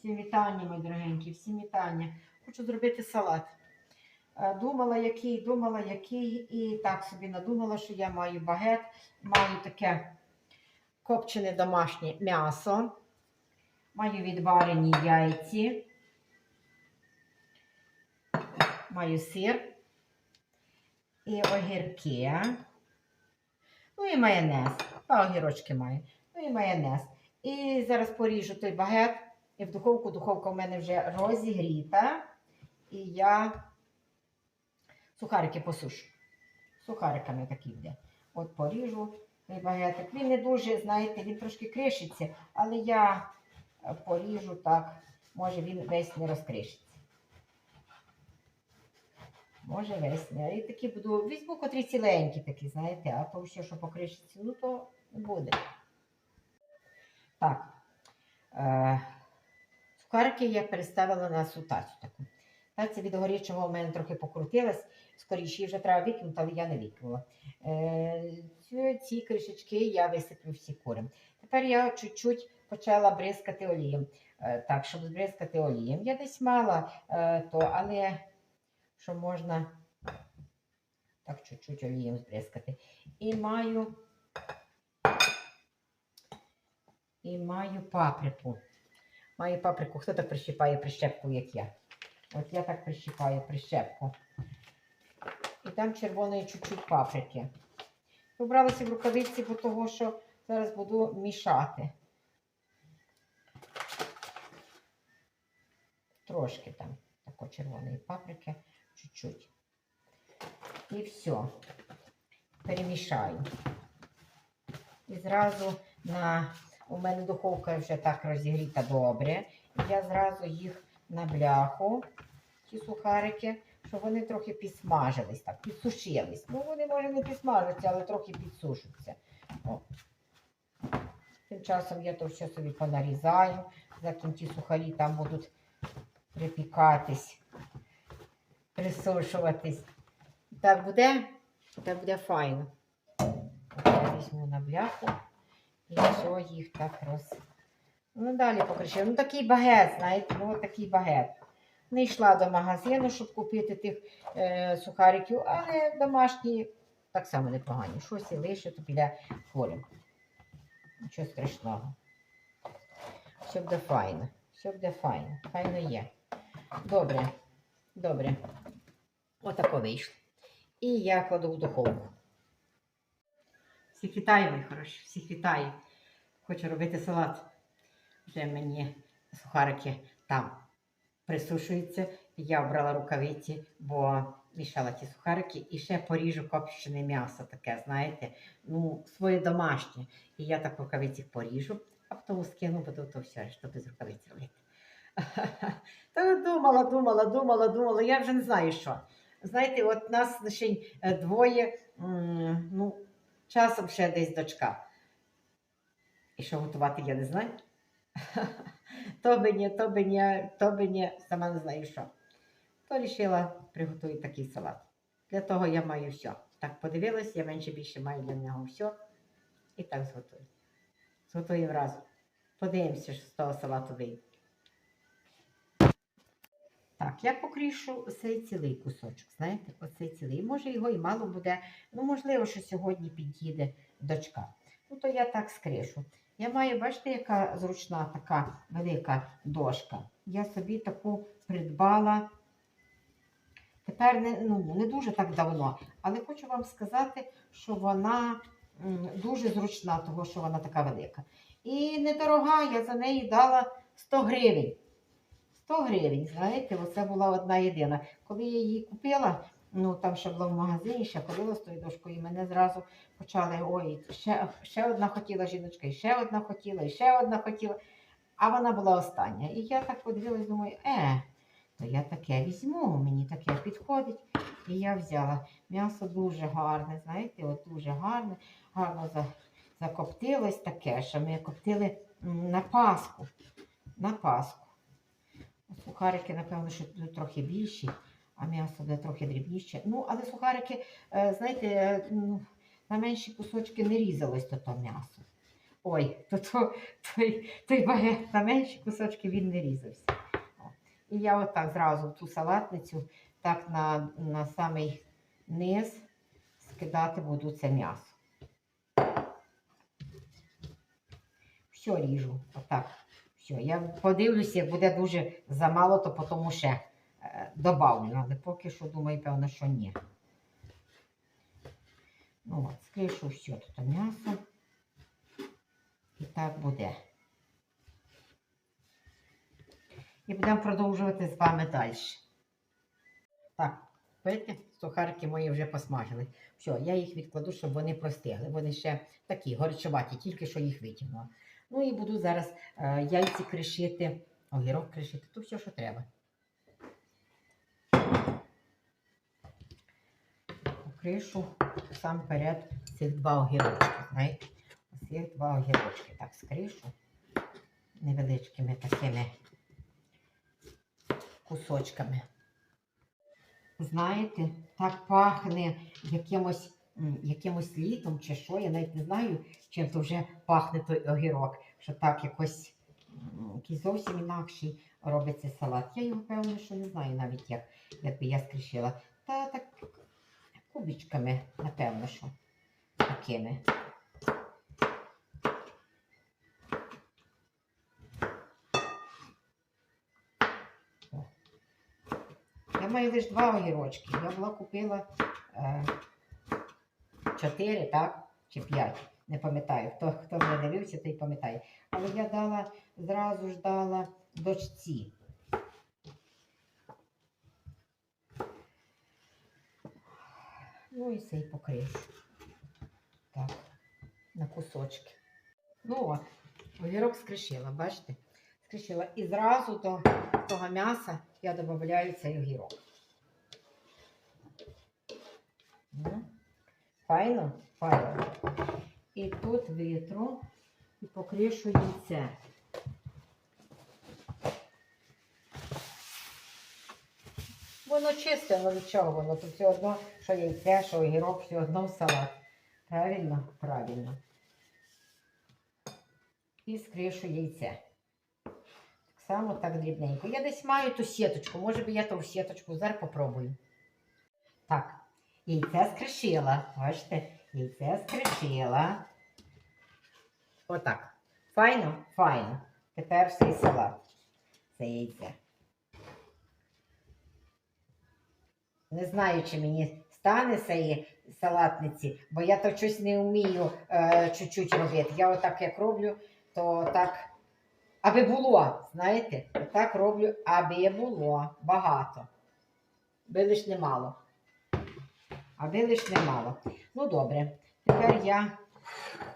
Всім вітання, мої дорогенькі, всім вітання. Хочу зробити салат. Е, Думала, який, думала, який, і так собі надумала, що я маю багет, маю таке копчене домашнє м'ясо, маю відварені яйці, маю сир і огірки. Ну і майонез. Два огірочки маю. Ну і майонез. І зараз поріжу той багет. І в духовку, духовка в мене вже розігріта. І я сухарики посушу. Сухариками такі йде. От поріжу багетик. Він не дуже, знаєте, він трошки кришиться, але я е, поріжу так, може він весь не розкришиться. Може весь не. І такі буду, візьму котрі ціленькі такі, знаєте, а то все, що покришиться, ну то буде. Так. Е, я переставила на сутацю таку. Таця від горячого в мене трохи покрутилась, скоріше її вже треба викинути, але я не викинула. Е, ці, кришечки я висиплю всі курям. Тепер я чуть-чуть почала бризкати олієм. Е, так, щоб збризкати олієм. Я десь мала е, то, але що можна так чуть-чуть олієм збризкати. І маю, і маю паприку. Маю паприку. Хто так прищипає прищепку, як я? От я так прищипаю прищепку. І там червоної чуть-чуть паприки. Вибралася в рукавиці, бо того, що зараз буду мішати. Трошки там такої червоної паприки, чуть-чуть. І все. Перемішаю. І зразу на у мене духовка вже так розігріта добре. Я зразу їх на бляху, ті сухарики, щоб вони трохи підсмажились, так, підсушились. Ну, вони, може, не підсмажаться, але трохи підсушаться. О. Тим часом я то все собі понарізаю, закінь ті сухарі там будуть припікатись, присушуватись. Так буде, так буде файно. Я візьму на бляху. І все їх так роз. Ну, далі покришив. Ну, такий багет, знаєте, ну такий багет. Не йшла до магазину, щоб купити тих е, сухариків, але домашні так само непогані. Щось і лише, то піде хворим. Нічого страшного. Все буде файно. Все буде файно. Файно є. Добре. Добре. Отако вийшло. І я кладу в духовку. Всіх вітаю, мої хороші, всіх вітаю. Хочу робити салат. Вже мені сухарики там присушуються. Я обрала рукавиці, бо мішала ті сухарики і ще поріжу копчене м'ясо таке, знаєте, ну, своє домашнє. І я так рукавиці поріжу, а потім скину, бо то, все, що без рукавиць робити. Та думала, думала, думала, думала. Я вже не знаю що. Знаєте, от нас ще е, двоє, ну, часом ще десь дочка. І що готувати, я не знаю. То би ні, то би ні, то би ні, сама не знаю що. То вирішила приготувати такий салат. Для того я маю все. Так подивилась, я менше більше маю для нього все. І так зготую. Зготуємо разом. Подивимося, що з того салату вийде. Так, я покрішу цей цілий кусочок, знаєте, оцей цілий. Може, його і мало буде. Ну, можливо, що сьогодні під'їде дочка. Ну, то я так скришу. Я маю, бачите, яка зручна така велика дошка. Я собі таку придбала. Тепер не, ну, не дуже так давно, але хочу вам сказати, що вона дуже зручна, того, що вона така велика. І недорога, я за неї дала 100 гривень. 100 гривень, знаєте, оце була одна єдина. Коли я її купила, ну там ще була в магазині, ще ходила з тою дошкою, і мене зразу почали, ой, ще, ще одна хотіла жіночка, ще одна хотіла, і ще одна хотіла. А вона була остання. І я так подивилась, думаю, е, то я таке візьму, мені таке підходить. І я взяла. М'ясо дуже гарне, знаєте, от дуже гарне, гарно за, закоптилось таке, що ми коптили на Пасху. На Пасху. Сухарики, напевно, що будуть трохи більші, а м'ясо буде трохи дрібніше. Ну, але сухарики, е, знаєте, е, на менші кусочки не різалось то, то м'ясо. Ой, то, то той, той багет на менші кусочки він не різався. І я отак зразу ту салатницю, так на, на самий низ скидати буду це м'ясо. Все ріжу. Отак. Все. Я подивлюся, як буде дуже замало, то потім ще е, добавлю. Але поки що думаю, певно, що ні. Ну от, скришу все тут м'ясо. І так буде. І будемо продовжувати з вами далі. Так, бачите, сухарики мої вже посмажили. Все, я їх відкладу, щоб вони простигли. Вони ще такі горчоваті, тільки що їх витягнула. Ну і буду зараз е, яйці кришити, огірок кришити, то все, що треба. Кришу сам перед цих два огірочки, знаєте? Цих два огірочки. Так, скришу невеличкими такими кусочками. Знаєте, так пахне якимось, якимось літом чи що, я навіть не знаю, чим то вже пахне той огірок, що так якось якийсь зовсім інакший робиться салат. Я його певно, що не знаю навіть як, якби я скришила. Та так кубічками, напевно, що такими. Я маю лише два огірочки. Я була купила е, чотири, так? Чи п'ять. Не пам'ятаю. Хто, хто мене дивився, той пам'ятає. Але я дала, зразу ж дала дочці. Ну і цей покришу. Так, на кусочки. Ну огірок скришила, бачите? Скришила. І зразу до того м'яса я додаю цей огірок. Ну, Файно? Файно. І тут витру і покришу яйце. Воно чисте, але від воно? Тут все одно, що яйце, що огірок, все одно в салат. Правильно? Правильно. І скришу яйце. Так само так дрібненько. Я десь маю ту сіточку. Може би я ту сіточку зараз попробую. Так, яйце скришила. Бачите, яйце скришила. Отак. Файно? Файно. Тепер цей салат. Це яйце. Не знаю, чи мені стане цієї салатниці, бо я то щось не вмію е, чуть-чуть робити. Я отак як роблю, то так, аби було, знаєте, так роблю, аби було багато. Аби лиш немало. Аби лиш немало. Ну добре. Тепер я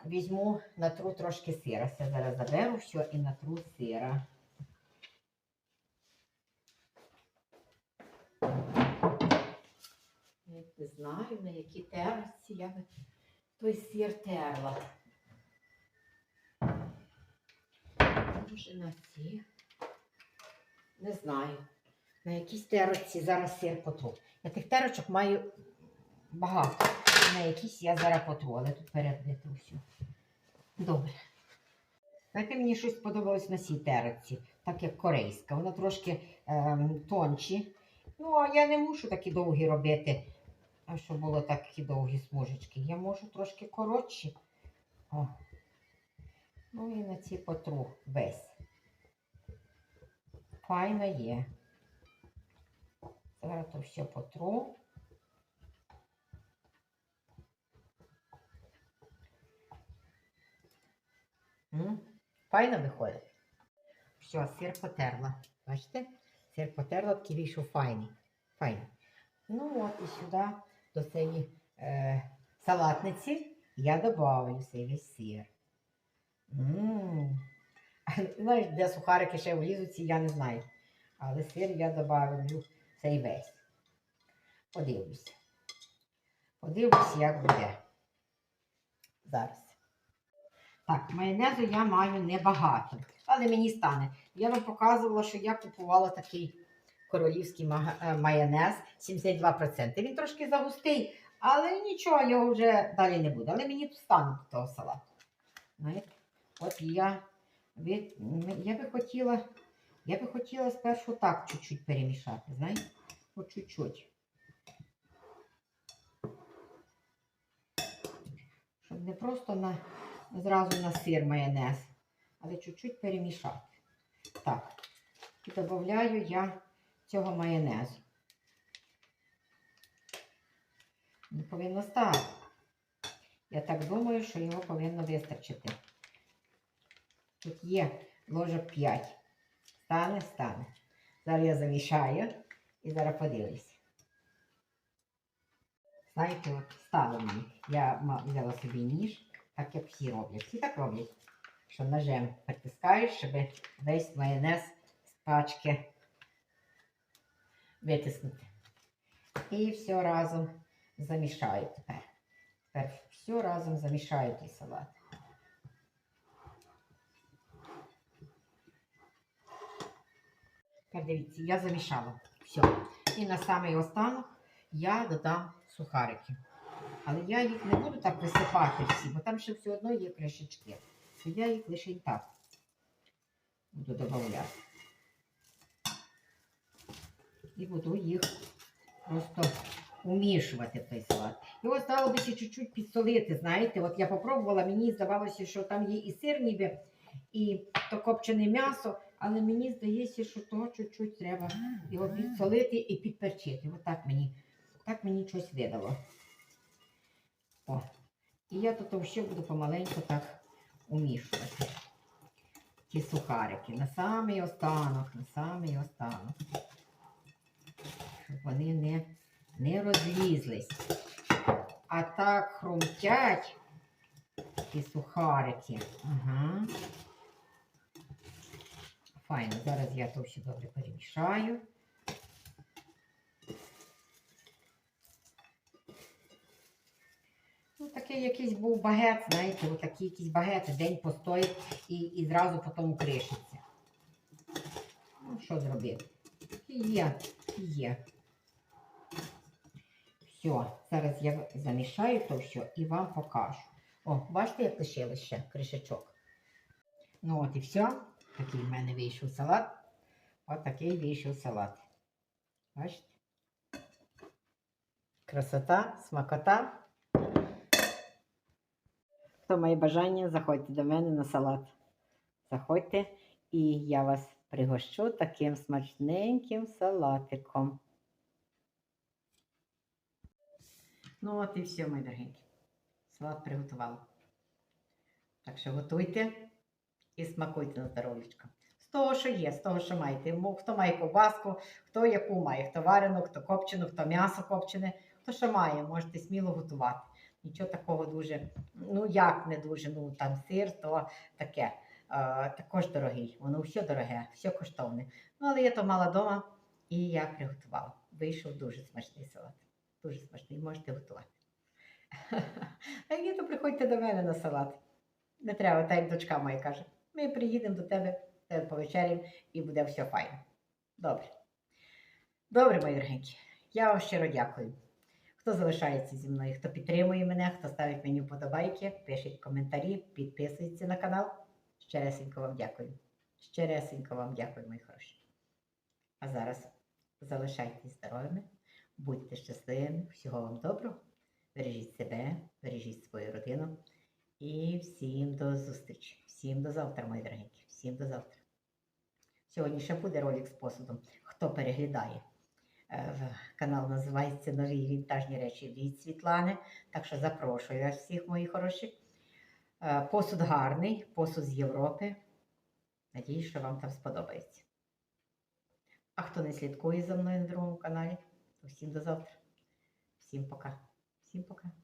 візьму, натру трошки сира. Це зараз заберу все і натру сира. Не знаю, на якій терці я той сир терла. Може на ці. Не знаю. На якійсь терці зараз сир потру. Я тих терочок маю багато. На якісь я зараз потру, але тут тру все. Добре. Знаєте, мені щось сподобалось на цій терці, так як корейська. Вона трошки ем, тонші. Ну, а я не мушу такі довгі робити, щоб було такі довгі смужечки. Я можу трошки коротші. О. Ну і на ці потру весь. Файно є. Зараз то все потру. Файно виходить. Все, сир потерла. Бачите? Сир потерла, такий вийшов файний. Файний. Ну от і сюди, до цієї е, салатниці, я додаю цей весь сир. Знаєш, де сухарики ще влізуть, я не знаю. Але сир я додаю цей весь. Подивлюся. Подивлюся, як буде. Зараз. Так, майонезу я маю небагато, але мені стане. Я вам показувала, що я купувала такий королівський е, майонез 72%. Він трошки загустий, але нічого, його вже далі не буде. Але мені тут стане того салату. От я, м, я би хотіла, я би хотіла спершу так чуть-чуть перемішати, знаєте? От чуть-чуть. Щоб не просто на, зразу на сир майонез, але чуть-чуть перемішати. Так. І додаю я цього майонезу. Не повинно стати. Я так думаю, що його повинно вистачити. Тут є ложок 5. Стане, стане. Зараз я замішаю і зараз подивлюся. Знаєте, от стало мені. Я взяла собі ніж, так як всі роблять. Всі так роблять, що ножем притискаєш, щоб весь майонез з пачки витиснути. І все разом замішаю тепер. Тепер все разом замішаю той салат. Тепер дивіться, я замішала. Все. І на самий останок я додам сухарики. Але я їх не буду так висипати всі, бо там ще все одно є кришечки. То я їх лише і так буду додавати. І буду їх просто умішувати в той салат. Його стало би ще чуть-чуть підсолити, знаєте. От я попробувала, мені здавалося, що там є і сир ніби, і то копчене м'ясо, але мені здається, що того чуть-чуть треба його підсолити і підперчити. Отак мені, так мені щось видало. О. І я тут ще буду помаленьку так умішувати. Ті сухарики на самий останок, на самий останок. Щоб вони не, не розлізлись. А так хрумтять ті сухарики. Ага. Файно, зараз я то все добре перемішаю. Ну, такий якийсь був багет, знаєте, отакий якийсь багет, день постоїть і, і зразу потім кришиться. Ну, що зробити? Є, є. Все, зараз я замішаю то все і вам покажу. О, бачите, як лишилось ще кришечок. Ну от і все. Такий в мене вийшов салат. От такий вийшов салат. Бачите? Красота, смакота. Хто має бажання, заходьте до мене на салат. Заходьте, і я вас пригощу таким смачненьким салатиком. Ну, от і все, мої дорогенькі. Салат приготувала. Так що готуйте і смакуйте на здоров'ячко. З того, що є, з того, що маєте. Хто має ковбаску, хто яку має, хто варену, хто копчену, хто м'ясо копчене, хто що має, можете сміло готувати. Нічого такого дуже, ну як не дуже, ну там сир, то таке. Е, також дорогий. Воно все дороге, все коштовне. Ну, але я то мала вдома і я приготувала. Вийшов дуже смачний салат. Дуже смачний, можете готувати. А ні, то приходьте до мене на салат. Не треба, так як дочка моя каже. Ми приїдемо до тебе, тебе повечеряємо і буде все файно. Добре. Добре, мої дорогенькі. Я вам щиро дякую. Хто залишається зі мною, хто підтримує мене, хто ставить мені вподобайки, пишіть коментарі, підписується на канал. Щересенько вам дякую. Щересенько вам дякую, мої хороші. А зараз залишайтесь здоровими, будьте щасливими, всього вам доброго. Бережіть себе, бережіть свою родину. І всім до зустрічі. Всім до завтра, мої дорогенькі. Всім до завтра. Сьогодні ще буде ролик з посудом. Хто переглядає? Е, Канал називається Нові вінтажні речі від Світлани. Так що запрошую вас всіх, мої хороші. Е, Посуд гарний, посуд з Європи. Надіюсь, що вам там сподобається. А хто не слідкує за мною на другому каналі, то всім до завтра. Всім пока. Всім пока.